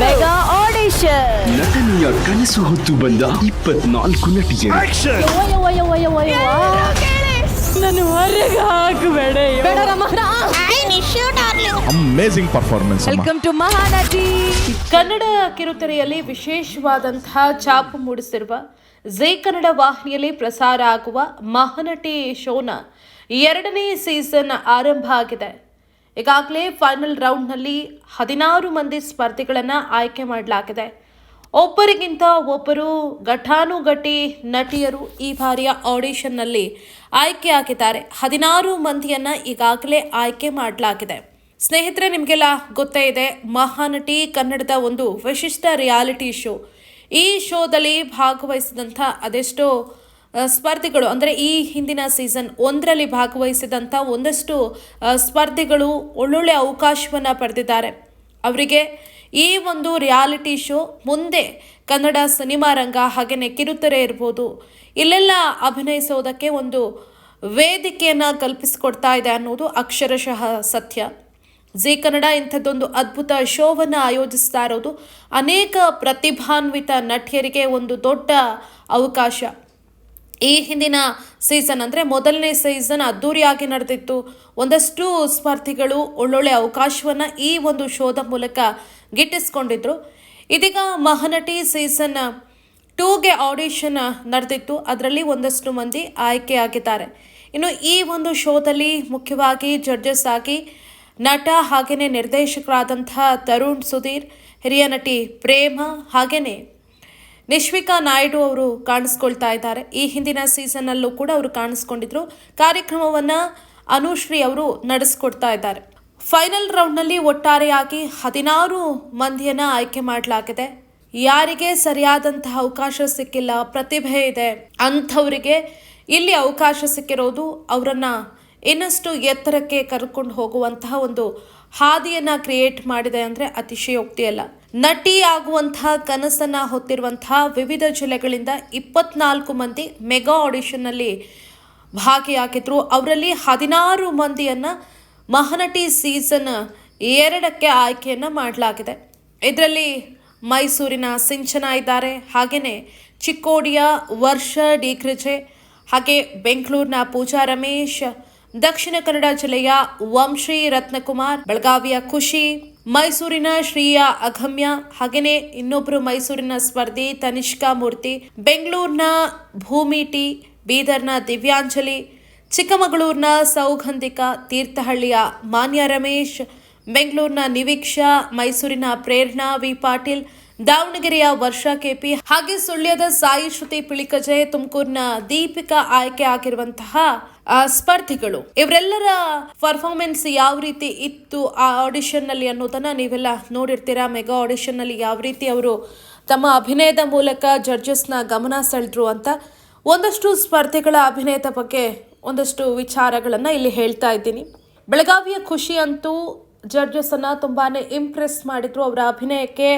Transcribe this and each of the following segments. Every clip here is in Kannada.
ಮೆಗಾ ಆಡಿಷನ್ ನಟನೆಯ ಕನಸು ಹೊತ್ತು ಬಂದ ಇಪ್ಪತ್ನಾಲ್ಕು ನಟಿಯರು ನಾನು ಹೊರಗೆ ಹಾಕಬೇಡ amazing performance welcome to Mahanati. Kannada ಕಿರುತೆರೆಯಲ್ಲಿ ವಿಶೇಷವಾದಂತಹ ಛಾಪು ಮೂಡಿಸಿರುವ ಜೈ ಕನ್ನಡ ವಾಹಿನಿಯಲ್ಲಿ ಪ್ರಸಾರ ಆಗುವ ಮಹಾನಟಿ ಶೋನ ಎರಡನೇ ಸೀಸನ್ ಆರಂಭ ಆಗಿದೆ. ಈಗಾಗಲೇ ಫೈನಲ್ ರೌಂಡ್ನಲ್ಲಿ ಹದಿನಾರು ಮಂದಿ ಸ್ಪರ್ಧಿಗಳನ್ನು ಆಯ್ಕೆ ಮಾಡಲಾಗಿದೆ. ಒಬ್ಬರಿಗಿಂತ ಒಬ್ಬರು ಘಟಾನುಘಟಿ ನಟಿಯರು ಈ ಬಾರಿಯ ಆಡಿಷನ್ನಲ್ಲಿ ಆಯ್ಕೆಯಾಗಿದ್ದಾರೆ. ಹದಿನಾರು ಮಂದಿಯನ್ನು ಈಗಾಗಲೇ ಆಯ್ಕೆ ಮಾಡಲಾಗಿದೆ. ಸ್ನೇಹಿತರೆ, ನಿಮಗೆಲ್ಲ ಗೊತ್ತೇ ಇದೆ, ಮಹಾನಟಿ ಕನ್ನಡದ ಒಂದು ವಿಶಿಷ್ಟ ರಿಯಾಲಿಟಿ ಶೋ. ಈ ಶೋದಲ್ಲಿ ಭಾಗವಹಿಸಿದಂಥ ಅದೆಷ್ಟೋ ಸ್ಪರ್ಧಿಗಳು, ಅಂದರೆ ಈ ಹಿಂದಿನ ಸೀಸನ್ ಒಂದರಲ್ಲಿ ಭಾಗವಹಿಸಿದಂಥ ಒಂದಷ್ಟು ಸ್ಪರ್ಧಿಗಳು ಒಳ್ಳೊಳ್ಳೆ ಅವಕಾಶವನ್ನು ಪಡೆದಿದ್ದಾರೆ. ಅವರಿಗೆ ಈ ಒಂದು ರಿಯಾಲಿಟಿ ಶೋ ಮುಂದೆ ಕನ್ನಡ ಸಿನಿಮಾ ರಂಗ ಹಾಗೆಯೇ ಕಿರುತೆರೆ ಇರ್ಬೋದು. ಇಲ್ಲೆಲ್ಲ ಅಭಿನಯಿಸೋದಕ್ಕೆ ಒಂದು ವೇದಿಕೆಯನ್ನು ಕಲ್ಪಿಸಿಕೊಡ್ತಾ ಇದೆ ಅನ್ನೋದು ಅಕ್ಷರಶಃ ಸತ್ಯ. ಜಿ ಕನ್ನಡ ಇಂಥದ್ದೊಂದು ಅದ್ಭುತ ಶೋವನ್ನು ಆಯೋಜಿಸ್ತಾ ಇರೋದು ಅನೇಕ ಪ್ರತಿಭಾನ್ವಿತ ನಟಿಯರಿಗೆ ಒಂದು ದೊಡ್ಡ ಅವಕಾಶ. ಈ ಹಿಂದಿನ ಸೀಸನ್ ಅಂದರೆ ಮೊದಲನೇ ಸೀಸನ್ ಅದ್ದೂರಿಯಾಗಿ ನಡೆದಿತ್ತು. ಒಂದಷ್ಟು ಸ್ಪರ್ಧಿಗಳು ಒಳ್ಳೊಳ್ಳೆ ಅವಕಾಶವನ್ನು ಈ ಒಂದು ಶೋದ ಮೂಲಕ ಗಿಟ್ಟಿಸ್ಕೊಂಡಿದ್ರು. ಇದೀಗ ಮಹಾನಟಿ ಸೀಸನ್ ಟೂಗೆ ಆಡಿಷನ್ ನಡೆದಿತ್ತು. ಅದರಲ್ಲಿ ಒಂದಷ್ಟು ಮಂದಿ ಆಯ್ಕೆಯಾಗಿದ್ದಾರೆ ಇನ್ನು ಈ ಒಂದು ಶೋದಲ್ಲಿ ಮುಖ್ಯವಾಗಿ ಜಡ್ಜಸ್ ಆಗಿ ನಟ ಹಾಗೆಯೇ ನಿರ್ದೇಶಕರಾದಂಥ ತರುಣ್ ಸುಧೀರ್, ಹಿರಿಯ ನಟಿ ಪ್ರೇಮ ಹಾಗೆಯೇ ನಿಶ್ವಿಕಾ ನಾಯ್ಡು ಅವರು ಕಾಣಿಸ್ಕೊಳ್ತಾ ಇದ್ದಾರೆ. ಈ ಹಿಂದಿನ ಸೀಸನ್ನಲ್ಲೂ ಕೂಡ ಅವರು ಕಾಣಿಸ್ಕೊಂಡಿದ್ರು. ಕಾರ್ಯಕ್ರಮವನ್ನು ಅನುಶ್ರೀ ಅವರು ನಡೆಸ್ಕೊಡ್ತಾ ಇದ್ದಾರೆ. ಫೈನಲ್ ರೌಂಡ್ನಲ್ಲಿ ಒಟ್ಟಾರೆಯಾಗಿ ಹದಿನಾರು ಮಂದಿಯನ್ನ ಆಯ್ಕೆ ಮಾಡಲಾಗಿದೆ. ಯಾರಿಗೆ ಸರಿಯಾದಂತಹ ಅವಕಾಶ ಸಿಕ್ಕಿಲ್ಲ, ಪ್ರತಿಭೆ ಇದೆ ಅಂಥವರಿಗೆ ಇಲ್ಲಿ ಅವಕಾಶ ಸಿಕ್ಕಿರೋದು ಅವರನ್ನು ಇನ್ನಷ್ಟು ಎತ್ತರಕ್ಕೆ ಕರ್ಕೊಂಡು ಹೋಗುವಂತಹ ಒಂದು ಹಾದಿಯನ್ನ ಕ್ರಿಯೇಟ್ ಮಾಡಿದೆ ಅಂದ್ರೆ ಅತಿಶಯೋಕ್ತಿ ಅಲ್ಲ. ನಟಿ ಆಗುವಂತಹ ಕನಸನ್ನ ಹೊತ್ತಿರುವಂತಹ ವಿವಿಧ ಜಿಲ್ಲೆಗಳಿಂದ ಇಪ್ಪತ್ನಾಲ್ಕು ಮಂದಿ ಮೆಗಾ ಆಡಿಷನ್ನಲ್ಲಿ ಭಾಗಿಯಾಗಿದ್ರು. ಅವರಲ್ಲಿ ಹದಿನಾರು ಮಂದಿಯನ್ನ ಮಹಾನಟಿ ಸೀಸನ್ ಎರಡಕ್ಕೆ ಆಯ್ಕೆಯನ್ನ ಮಾಡಲಾಗಿದೆ. ಇದರಲ್ಲಿ ಮೈಸೂರಿನ ಸಿಂಚನ ಇದ್ದಾರೆ ಹಾಗೆಯೇ ಚಿಕ್ಕೋಡಿಯ ವರ್ಷ ಡಿಕ್ರಿಜೆ ಹಾಗೆ ಬೆಂಗಳೂರಿನ ಪೂಜಾ ರಮೇಶ್, ದಕ್ಷಿಣ ಕನ್ನಡ ಜಿಲ್ಲೆಯ ವಂಶಿ ರತ್ನಕುಮಾರ್, ಬೆಳಗಾವಿಯ ಖುಷಿ ಮೈಸೂರಿನ ಶ್ರೀಯಾ ಅಗಮ್ಯ ಹಾಗೆಯೇ ಇನ್ನೊಬ್ರು ಮೈಸೂರಿನ ಸ್ಪರ್ಧಿ ತನಿಷ್ಕಾ ಮೂರ್ತಿ, ಬೆಂಗಳೂರಿನ ಭೂಮಿ ಟಿ, ಬೀದರ್ನ ದಿವ್ಯಾಂಜಲಿ, ಚಿಕ್ಕಮಗಳೂರಿನ ಸೌಗಂಧಿಕ ತೀರ್ಥಹಳ್ಳಿಯ ಮಾನ್ಯ ರಮೇಶ್, ಬೆಂಗಳೂರಿನ ನಿವೀಕ್ಷಾ ಮೈಸೂರಿನ ಪ್ರೇರಣಾ ವಿ ಪಾಟೀಲ್, ದಾವಣಗೆರೆಯ ವರ್ಷಾ ಕೆಪಿ ಹಾಗೆ ಸುಳ್ಯದ ಸಾಯಿ ಶ್ರುತಿ ಪಿಳಿಕಜೆ, ತುಮಕೂರಿನ ದೀಪಿಕಾ ಆಯ್ಕೆ ಆಗಿರುವಂತಹ ಸ್ಪರ್ಧಿಗಳು. ಇವರೆಲ್ಲರ ಪರ್ಫಾರ್ಮೆನ್ಸ್ ಯಾವ ರೀತಿ ಇತ್ತು ಆ ಆಡಿಷನ್ನಲ್ಲಿ ಅನ್ನೋದನ್ನ ನೀವೆಲ್ಲ ನೋಡಿರ್ತೀರಾ? ಮೆಗಾ ಆಡಿಷನ್ನಲ್ಲಿ ಯಾವ ರೀತಿ ಅವರು ತಮ್ಮ ಅಭಿನಯದ ಮೂಲಕ ಜಡ್ಜಸ್ನ ಗಮನ ಸೆಳೆದ್ರು ಅಂತ ಒಂದಷ್ಟು ಸ್ಪರ್ಧಿಗಳ ಅಭಿನಯದ ಬಗ್ಗೆ ಒಂದಷ್ಟು ವಿಚಾರಗಳನ್ನು ಇಲ್ಲಿ ಹೇಳ್ತಾ ಇದ್ದೀನಿ. ಬೆಳಗಾವಿಯ ಖುಷಿ ಅಂತೂ ಜಡ್ಜಸ್ ಅನ್ನ ತುಂಬಾನೇ ಇಂಪ್ರೆಸ್ ಮಾಡಿದ್ರು. ಅವರ ಅಭಿನಯಕ್ಕೆ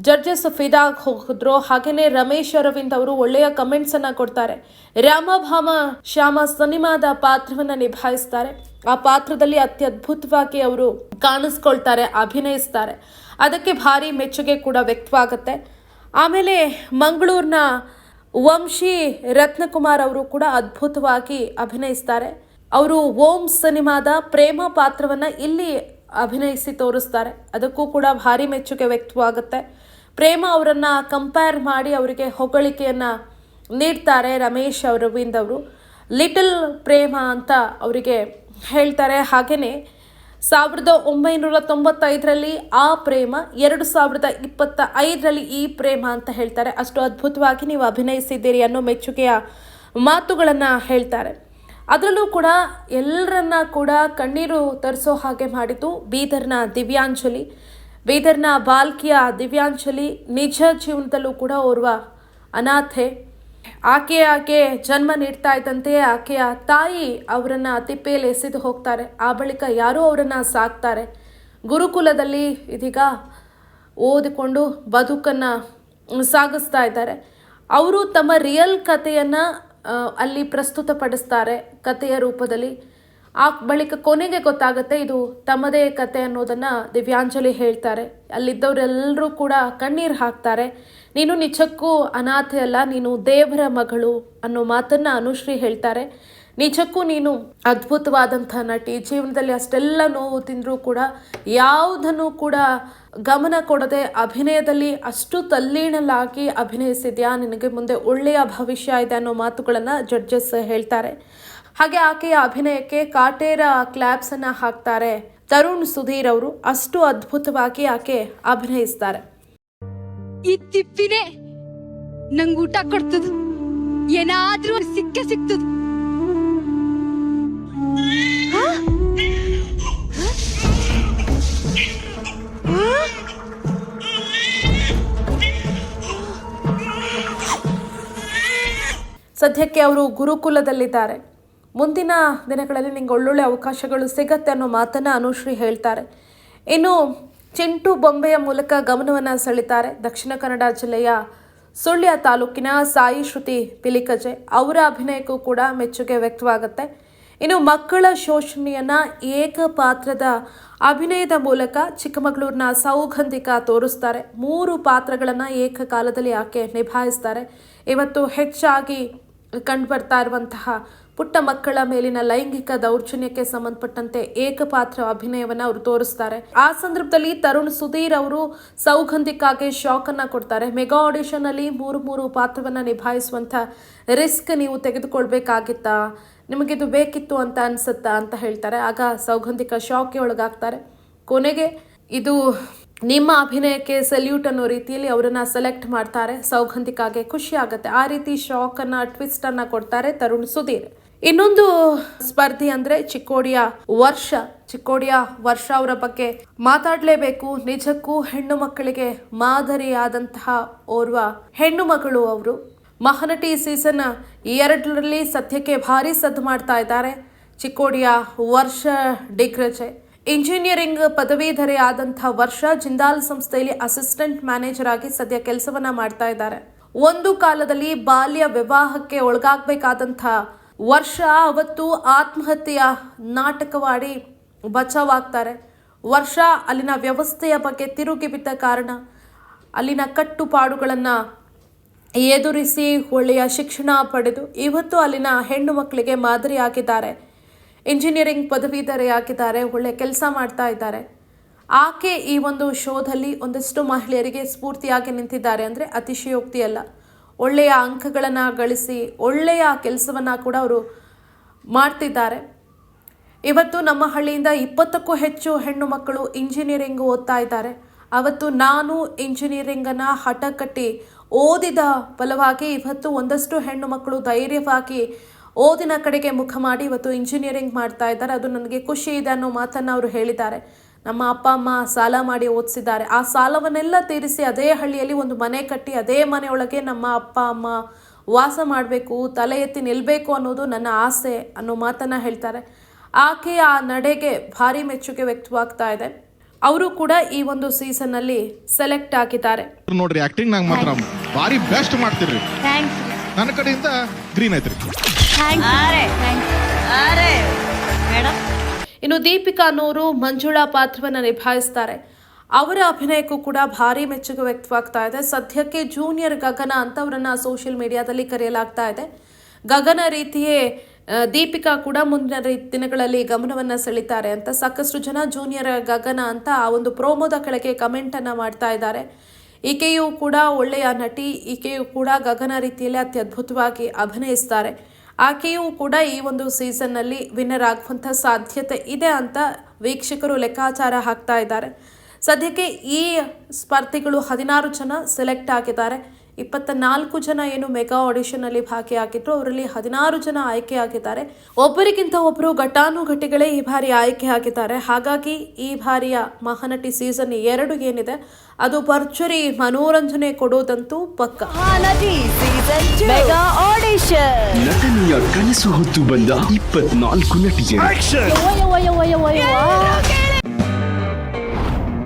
ಜಡ್ಜಸ್ ಫಿದಾ ಹೋಗಿದ್ರು ಹಾಗೇನೆ ರಮೇಶ್ ಅರವಿಂದ್ ಅವರು ಒಳ್ಳೆಯ ಕಮೆಂಟ್ಸ್ ಅನ್ನ ಕೊಡ್ತಾರೆ. ರಾಮಭಾಮ ಶ್ಯಾಮ ಸಿನಿಮಾದ ಪಾತ್ರವನ್ನ ನಿಭಾಯಿಸ್ತಾರೆ. ಆ ಪಾತ್ರದಲ್ಲಿ ಅತ್ಯದ್ಭುತವಾಗಿ ಅವರು ಕಾಣಿಸ್ಕೊಳ್ತಾರೆ, ಅಭಿನಯಿಸ್ತಾರೆ. ಅದಕ್ಕೆ ಭಾರಿ ಮೆಚ್ಚುಗೆ ಕೂಡ ವ್ಯಕ್ತವಾಗುತ್ತೆ. ಆಮೇಲೆ ಮಂಗಳೂರಿನ ವಂಶಿ ರತ್ನಕುಮಾರ್ ಅವರು ಕೂಡ ಅದ್ಭುತವಾಗಿ ಅಭಿನಯಿಸ್ತಾರೆ. ಅವರು ಓಂ ಸಿನಿಮಾದ ಪ್ರೇಮ ಪಾತ್ರವನ್ನು ಇಲ್ಲಿ ಅಭಿನಯಿಸಿ ತೋರಿಸ್ತಾರೆ. ಅದಕ್ಕೂ ಕೂಡ ಭಾರಿ ಮೆಚ್ಚುಗೆ ವ್ಯಕ್ತವಾಗುತ್ತೆ. ಪ್ರೇಮ ಅವರನ್ನು ಕಂಪೇರ್ ಮಾಡಿ ಅವರಿಗೆ ಹೊಗಳಿಕೆಯನ್ನ ನೀಡ್ತಾರೆ ರಮೇಶ್ ಅರವಿಂದ್ ಅವರು. ಲಿಟಲ್ ಪ್ರೇಮ ಅಂತ ಅವರಿಗೆ ಹೇಳ್ತಾರೆ. ಹಾಗೆಯೇ ಸಾವಿರದ ಒಂಬೈನೂರ ತೊಂಬತ್ತೈದರಲ್ಲಿ ಆ ಪ್ರೇಮ, ಎರಡು ಸಾವಿರದ ಇಪ್ಪತ್ತ ಐದರಲ್ಲಿ ಈ ಪ್ರೇಮ ಅಂತ ಹೇಳ್ತಾರೆ. ಅಷ್ಟು ಅದ್ಭುತವಾಗಿ ನೀವು ಅಭಿನಯಿಸಿದ್ದೀರಿ ಅನ್ನೋ ಮೆಚ್ಚುಗೆಯ ಮಾತುಗಳನ್ನು ಹೇಳ್ತಾರೆ. ಅದರಲ್ಲೂ ಕೂಡ ಎಲ್ಲರನ್ನ ಕೂಡ ಕಣ್ಣೀರು ತರಿಸೋ ಹಾಗೆ ಮಾಡಿತು ಬೀದರ್ನ ದಿವ್ಯಾಂಜಲಿ. ಬೀದರ್ನ ಬಾಲ್ಕಿಯ ದಿವ್ಯಾಂಜಲಿ ನಿಜ ಜೀವನದಲ್ಲೂ ಕೂಡ ಓರ್ವ ಅನಾಥೆ. ಆಕೆ ಆಕೆ ಜನ್ಮ ನೀಡ್ತಾ ಇದ್ದಂತೆ ಆಕೆಯ ತಾಯಿ ಅವರನ್ನು ತಿಪ್ಪೆಯಲ್ಲಿ ಎಸೆದು ಹೋಗ್ತಾರೆ. ಆ ಬಳಿಕ ಯಾರೂ ಅವರನ್ನು ಸಾಕ್ತಾರೆ. ಗುರುಕುಲದಲ್ಲಿ ಇದೀಗ ಓದಿಕೊಂಡು ಬದುಕನ್ನು ಸಾಗಿಸ್ತಾ ಇದ್ದಾರೆ. ಅವರು ತಮ್ಮ ರಿಯಲ್ ಕಥೆಯನ್ನು ಅಲ್ಲಿ ಪ್ರಸ್ತುತಪಡಿಸ್ತಾರೆ ಕಥೆಯ ರೂಪದಲ್ಲಿ. ಆ ಬಳಿಕ ಕೊನೆಗೆ ಗೊತ್ತಾಗುತ್ತೆ ಇದು ತಮ್ಮದೇ ಕತೆ ಅನ್ನೋದನ್ನ ದಿವ್ಯಾಂಜಲಿ ಹೇಳ್ತಾರೆ. ಅಲ್ಲಿದ್ದವರೆಲ್ಲರೂ ಕೂಡ ಕಣ್ಣೀರು ಹಾಕ್ತಾರೆ. ನೀನು ನಿಜಕ್ಕೂ ಅನಾಥೆ ಅಲ್ಲ, ನೀನು ದೇವರ ಮಗಳು ಅನ್ನೋ ಮಾತನ್ನ ಅನುಶ್ರೀ ಹೇಳ್ತಾರೆ. ನಿಜಕ್ಕೂ ನೀನು ಅದ್ಭುತವಾದಂಥ ನಟಿ. ಜೀವನದಲ್ಲಿ ಅಷ್ಟೆಲ್ಲ ನೋವು ತಿಂದರೂ ಕೂಡ ಯಾವುದನ್ನು ಕೂಡ ಗಮನ ಕೊಡದೆ ಅಭಿನಯದಲ್ಲಿ ಅಷ್ಟು ತಲ್ಲೀನಲಾಗಿ ಅಭಿನಯಿಸಿದ್ಯಾ? ನಿನಗೆ ಮುಂದೆ ಒಳ್ಳೆಯ ಭವಿಷ್ಯ ಇದೆ ಅನ್ನೋ ಮಾತುಗಳನ್ನು ಜಡ್ಜಸ್ ಹೇಳ್ತಾರೆ. ಹಾಗೆ ಆಕೆಯ ಅಭಿನಯಕ್ಕೆ ಕಾಟೇರ ಕ್ಲಾಪ್ಸ್ ಅನ್ನ ಹಾಕ್ತಾರೆ ತರುಣ್ ಸುಧೀರ್ ಅವರು. ಅಷ್ಟು ಅದ್ಭುತವಾಗಿ ಆಕೆ ಅಭಿನಯಿಸ್ತಾರೆ. ಈ ತಿಪ್ಪಿನೇ ನಂಗೆ ಊಟ ಕೊಡ್ತದ. ಏನಾದ್ರೂ ಸಿಕ್ಕ ಸಿಕ್ತದ. ಸದ್ಯಕ್ಕೆ ಅವರು ಗುರುಕುಲದಲ್ಲಿದ್ದಾರೆ. ಮುಂದಿನ ದಿನಗಳಲ್ಲಿ ನಿಂಗೆ ಒಳ್ಳೊಳ್ಳೆ ಅವಕಾಶಗಳು ಸಿಗತ್ತೆ ಅನ್ನೋ ಮಾತನ್ನು ಅನುಶ್ರೀ ಹೇಳ್ತಾರೆ. ಇನ್ನು ಚಿಂಟು ಬೊಂಬೆಯ ಮೂಲಕ ಗಮನವನ್ನು ಸೆಳಿತಾರೆ. ದಕ್ಷಿಣ ಕನ್ನಡ ಜಿಲ್ಲೆಯ ಸುಳ್ಯ ತಾಲೂಕಿನ ಸಾಯಿ ಶ್ರುತಿ ಪಿಲಿಕಜೆ ಅವರ ಅಭಿನಯಕ್ಕೂ ಕೂಡ ಮೆಚ್ಚುಗೆ ವ್ಯಕ್ತವಾಗುತ್ತೆ. ಇನ್ನು ಮಕ್ಕಳ ಶೋಷಣೆಯನ್ನು ಏಕಪಾತ್ರದ ಅಭಿನಯದ ಮೂಲಕ ಚಿಕ್ಕಮಗಳೂರಿನ ಸೌಗಂಧಿಕ ತೋರಿಸ್ತಾರೆ. ಮೂರು ಪಾತ್ರಗಳನ್ನು ಏಕಕಾಲದಲ್ಲಿ ಆಕೆ ನಿಭಾಯಿಸ್ತಾರೆ. ಇವತ್ತು ಹೆಚ್ಚಾಗಿ ಕಂಡುಬರ್ತಾ ಇರುವಂತಹ ಪುಟ್ಟ ಮಕ್ಕಳ ಮೇಲಿನ ಲೈಂಗಿಕ ದೌರ್ಜನ್ಯಕ್ಕೆ ಸಂಬಂಧಪಟ್ಟಂತೆ ಏಕಪಾತ್ರ ಅಭಿನಯವನ್ನು ಅವರು ತೋರಿಸ್ತಾರೆ. ಆ ಸಂದರ್ಭದಲ್ಲಿ ತರುಣ್ ಸುಧೀರ್ ಅವರು ಸೌಗಂಧಿಕಾಗೆ ಶಾಕ್ ಅನ್ನ ಕೊಡ್ತಾರೆ. ಮೆಗಾ ಆಡಿಷನ್ ಅಲ್ಲಿ ಮೂರು ಮೂರು ಪಾತ್ರವನ್ನ ನಿಭಾಯಿಸುವಂತ ರಿಸ್ಕ್ ನೀವು ತೆಗೆದುಕೊಳ್ಬೇಕಾಗಿತ್ತಾ, ನಿಮಗಿದು ಬೇಕಿತ್ತು ಅಂತ ಅನ್ಸುತ್ತಾ ಅಂತ ಹೇಳ್ತಾರೆ. ಆಗ ಸೌಗಂಧಿಕ ಶಾಕ್ಗೆ ಒಳಗಾಗ್ತಾರೆ. ಕೊನೆಗೆ ಇದು ನಿಮ್ಮ ಅಭಿನಯಕ್ಕೆ ಸಲ್ಯೂಟ್ ಅನ್ನೋ ರೀತಿಯಲ್ಲಿ ಅವರನ್ನ ಸೆಲೆಕ್ಟ್ ಮಾಡ್ತಾರೆ. ಸೌಗಂಧಿಕಾಗೆ ಖುಷಿ ಆಗುತ್ತೆ. ಆ ರೀತಿ ಶಾಕ್ ಅನ್ನ ಟ್ವಿಸ್ಟ್ ಅನ್ನ ಕೊಡ್ತಾರೆ ತರುಣ್ ಸುಧೀರ್. ಇನ್ನೊಂದು ಸ್ಪರ್ಧಿ ಅಂದ್ರೆ ಚಿಕ್ಕೋಡಿಯ ವರ್ಷ. ಚಿಕ್ಕೋಡಿಯ ವರ್ಷ ಅವರ ಬಗ್ಗೆ ಮಾತಾಡಲೇಬೇಕು. ನಿಜಕ್ಕೂ ಹೆಣ್ಣು ಮಕ್ಕಳಿಗೆ ಮಾದರಿಯಾದಂತಹ ಓರ್ವ ಹೆಣ್ಣು ಮಗಳು ಅವರು. ಮಹನಟಿ ಸೀಸನ್ ಎರಡರಲ್ಲಿ ಸದ್ಯಕ್ಕೆ ಭಾರಿ ಸದ್ದು ಮಾಡ್ತಾ ಇದ್ದಾರೆ. ಚಿಕ್ಕೋಡಿಯ ವರ್ಷ ಡಿಗ್ರಜೆ ಇಂಜಿನಿಯರಿಂಗ್ ಪದವೀಧರೆ ಆದಂಥ ವರ್ಷ ಜಿಂದಾಲ್ ಸಂಸ್ಥೆಯಲ್ಲಿ ಅಸಿಸ್ಟೆಂಟ್ ಮ್ಯಾನೇಜರ್ ಆಗಿ ಸದ್ಯ ಕೆಲಸವನ್ನ ಮಾಡ್ತಾ ಇದ್ದಾರೆ. ಒಂದು ಕಾಲದಲ್ಲಿ ಬಾಲ್ಯ ವಿವಾಹಕ್ಕೆ ಒಳಗಾಗಬೇಕಾದಂಥ ವರ್ಷ ಅವತ್ತು ಆತ್ಮಹತ್ಯೆಯ ನಾಟಕವಾಡಿ ಬಚಾವಾಗ್ತಾರೆ. ವರ್ಷ ಅಲ್ಲಿನ ವ್ಯವಸ್ಥೆಯ ಬಗ್ಗೆ ತಿರುಗಿ ಬಿದ್ದ ಕಾರಣ ಅಲ್ಲಿನ ಕಟ್ಟುಪಾಡುಗಳನ್ನು ಎದುರಿಸಿ ಒಳ್ಳೆಯ ಶಿಕ್ಷಣ ಪಡೆದು ಇವತ್ತು ಅಲ್ಲಿನ ಹೆಣ್ಣು ಮಕ್ಕಳಿಗೆ ಮಾದರಿಯಾಗಿದ್ದಾರೆ. ಇಂಜಿನಿಯರಿಂಗ್ ಪದವೀಧರೆಯಾಗಿದ್ದಾರೆ ಒಳ್ಳೆ ಕೆಲಸ ಮಾಡ್ತಾ ಇದ್ದಾರೆ. ಆಕೆ ಈ ಒಂದು ಶೋದಲ್ಲಿ ಒಂದಷ್ಟು ಮಹಿಳೆಯರಿಗೆ ಸ್ಫೂರ್ತಿಯಾಗಿ ನಿಂತಿದ್ದಾರೆ ಅಂದರೆ ಅತಿಶಯೋಕ್ತಿ ಅಲ್ಲ. ಒಳ್ಳೆಯ ಅಂಕಗಳನ್ನು ಗಳಿಸಿ, ಒಳ್ಳೆಯ ಕೆಲಸವನ್ನು ಕೂಡ ಅವರು ಮಾಡ್ತಿದ್ದಾರೆ. ಇವತ್ತು ನಮ್ಮ ಹಳ್ಳಿಯಿಂದ ಇಪ್ಪತ್ತಕ್ಕೂ ಹೆಚ್ಚು ಹೆಣ್ಣು ಮಕ್ಕಳು ಇಂಜಿನಿಯರಿಂಗ್ ಓದ್ತಾ ಇದ್ದಾರೆ. ಅವತ್ತು ನಾನು ಇಂಜಿನಿಯರಿಂಗನ್ನು ಹಠ ಕಟ್ಟಿ ಓದಿದ ಫಲವಾಗಿ ಇವತ್ತು ಒಂದಷ್ಟು ಹೆಣ್ಣು ಮಕ್ಕಳು ಧೈರ್ಯವಾಗಿ ಓದಿನ ಕಡೆಗೆ ಮುಖ ಮಾಡಿ ಇವತ್ತು ಇಂಜಿನಿಯರಿಂಗ್ ಮಾಡ್ತಾ ಇದ್ದಾರೆ. ಅದು ನನಗೆ ಖುಷಿ ಇದೆ ಅನ್ನೋ ಮಾತನ್ನು ಅವರು ಹೇಳಿದ್ದಾರೆ. ನಮ್ಮ ಅಪ್ಪ ಅಮ್ಮ ಸಾಲ ಮಾಡಿ ಓದಿಸಿದ್ದಾರೆ. ಆ ಸಾಲವನ್ನೆಲ್ಲ ತೀರಿಸಿ ಅದೇ ಹಳ್ಳಿಯಲ್ಲಿ ಒಂದು ಮನೆ ಕಟ್ಟಿ ಅದೇ ಮನೆಯೊಳಗೆ ನಮ್ಮ ಅಪ್ಪ ಅಮ್ಮ ವಾಸ ಮಾಡಬೇಕು ತಲೆ ಎತ್ತಿ ನಿಲ್ಲಬೇಕು ಅನ್ನೋದು ನನ್ನ ಆಸೆ ಅನ್ನೋ ಮಾತನ್ನು ಹೇಳ್ತಾರೆ. ಆಕೆಯ ಆ ನಡೆಗೆ ಭಾರಿ ಮೆಚ್ಚುಗೆ ವ್ಯಕ್ತವಾಗ್ತಾ ಇದೆ. ಅವರು ಕೂಡ ಈ ಒಂದು ಸೀಸನ್ ಅಲ್ಲಿ ಸೆಲೆಕ್ಟ್ ಆಗಿದ್ದಾರೆ. ನೋಡ್ರಿ ಆಕ್ಟಿಂಗ್ ನಾಗ ಮಾತ್ರ ಭಾರಿ ಬೆಸ್ಟ್ ಮಾಡ್ತೀರಿ ಥ್ಯಾಂಕ್ಸ್ ನನ್ನ ಕಡೆಯಿಂದ ಗ್ರೀನ್ ಐತ್ರಿ. ಇನ್ನು ದೀಪಿಕಾ ಅನ್ನೋರು ಮಂಜುಳಾ ಪಾತ್ರವನ್ನು ನಿಭಾಯಿಸ್ತಾರೆ. ಅವರ ಅಭಿನಯಕ್ಕೂ ಕೂಡ ಭಾರಿ ಮೆಚ್ಚುಗೆ ವ್ಯಕ್ತವಾಗ್ತಾ ಇದೆ. ಸದ್ಯಕ್ಕೆ ಜೂನಿಯರ್ ಗಗನ ಅಂತವರನ್ನ ಸೋಷಿಯಲ್ ಮೀಡಿಯಾದಲ್ಲಿ ಕರೆಯಲಾಗ್ತಾ ಇದೆ. ಗಗನ ರೀತಿಯೇ ದೀಪಿಕಾ ಕೂಡ ಮುಂದಿನ ರೀ- ದಿನಗಳಲ್ಲಿ ಗಮನವನ್ನು ಸೆಳಿತಾರೆ ಅಂತ. ಸಾಕಷ್ಟು ಜನ ಜೂನಿಯರ್ ಗಗನ ಅಂತ ಆ ಒಂದು ಪ್ರೋಮೋದ ಕೆಳಗೆ ಕಮೆಂಟ್ ಅನ್ನ ಮಾಡ್ತಾ ಇದ್ದಾರೆ. ಈಕೆಯೂ ಕೂಡ ಒಳ್ಳೆಯ ನಟಿ, ಈಕೆಯೂ ಕೂಡ ಗಗನ ರೀತಿಯಲ್ಲಿ ಅತ್ಯದ್ಭುತವಾಗಿ ಅಭಿನಯಿಸ್ತಾರೆ. ಆಕೆಯೂ ಕೂಡ ಈ ಒಂದು ಸೀಸನ್ನಲ್ಲಿ ವಿನ್ನರ್ ಆಗುವಂಥ ಸಾಧ್ಯತೆ ಇದೆ ಅಂತ ವೀಕ್ಷಕರು ಲೆಕ್ಕಾಚಾರ ಹಾಕ್ತಾ ಇದ್ದಾರೆ. ಸದ್ಯಕ್ಕೆ ಈ ಸ್ಪರ್ಧಿಗಳು ಹದಿನಾರು ಜನ ಸೆಲೆಕ್ಟ್ ಆಗಿದ್ದಾರೆ. ಇಪ್ಪತ್ತ ನಾಲ್ಕು ಜನ ಏನು ಮೆಗಾ ಆಡಿಷನಲ್ಲಿ ಭಾಗಿಯಾಗಿದ್ರು ಅವರಲ್ಲಿ ಹದಿನಾರು ಜನ ಆಯ್ಕೆಯಾಗಿದ್ದಾರೆ. ಒಬ್ಬರಿಗಿಂತ ಒಬ್ಬರು ಘಟಾನುಘಟಿಗಳೇ ಈ ಬಾರಿ ಆಯ್ಕೆ ಆಗಿದ್ದಾರೆ ಹಾಗಾಗಿ ಈ ಬಾರಿಯ ಮಹಾನಟಿ ಸೀಸನ್ ಎರಡು ಏನಿದೆ ಅದು ಭರ್ಜರಿ ಮನೋರಂಜನೆ ಕೊಡೋದಂತೂ ಪಕ್ಕ. Mahanati season mega audition. ನಟನೆಯ ಕನಸು ಹೊತ್ತು ಬಂದ ಇಪ್ಪತ್ನಾಲ್ಕು